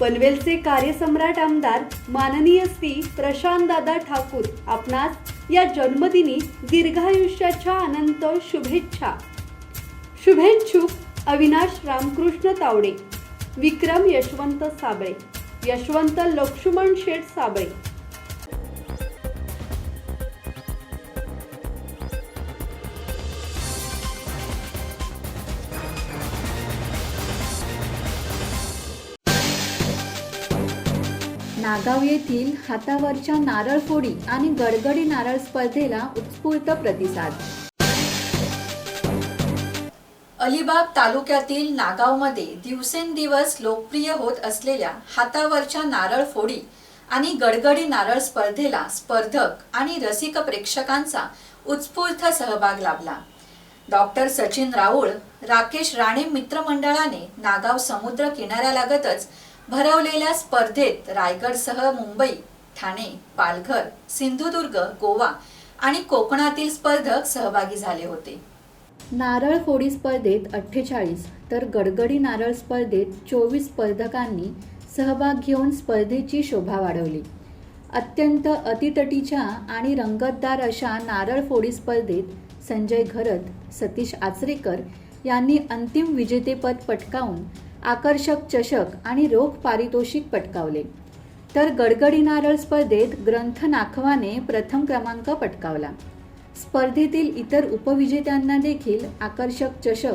पनवेलचे कार्यसम्राट आमदार माननीय श्री प्रशांतदादा ठाकूर आपणास या जन्मदिनी दीर्घायुष्याच्या अनंत शुभेच्छा. शुभेच्छुक अविनाश रामकृष्ण तावडे विक्रम यशवंत साबळे यशवंत लक्ष्मण शेठ साबळे नागाव येथील हातावरच्या नारळ फोडी आणि गडगडी नारळ स्पर्धेला उत्स्फूर्त प्रतिसाद. अलिबाग तालुक्यातील नागावमध्ये दिवसेंदिवस लोकप्रिय होत असलेल्या हातावरच्या नारळ फोडी आणि गडगडी नारळ स्पर्धेला स्पर्धक आणि रसिक प्रेक्षकांचा उत्स्फूर्त सहभाग लाभला. डॉक्टर सचिन राऊळ राकेश राणे मित्रमंडळाने नागाव समुद्र किनाऱ्यालागतच भरवलेल्या स्पर्धेत रायगडसह मुंबई ठाणे पालघर सिंधुदुर्ग गोवा आणि कोकणातील स्पर्धक सहभागी झाले होते. नारळ फोडी स्पर्धेत अठ्ठेचाळीस तर गडगडी नारळ स्पर्धेत चोवीस स्पर्धकांनी सहभाग घेऊन स्पर्धेची शोभा वाढवली. अत्यंत अतितटीच्या आणि रंगतदार अशा नारळ फोडी स्पर्धेत संजय घरत सतीश आचरेकर यांनी अंतिम विजेतेपद पटकावून आकर्षक चषक आणि रोख पारितोषिक पटकावले. तर गडगडी नारळ स्पर्धेत ग्रंथ नाखवाने प्रथम क्रमांक पटकावला. स्पर्धेतील इतर उपविजेत्यांना देखील आकर्षक चषक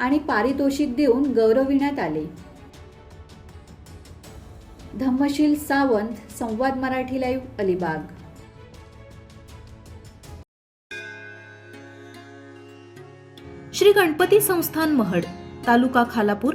आणि पारितोषिक देऊन गौरविण्यात आले. धम्मशील सावंत संवाद मराठी लाईव्ह अलिबाग. श्री गणपती संस्थान महड तालुका खालापूर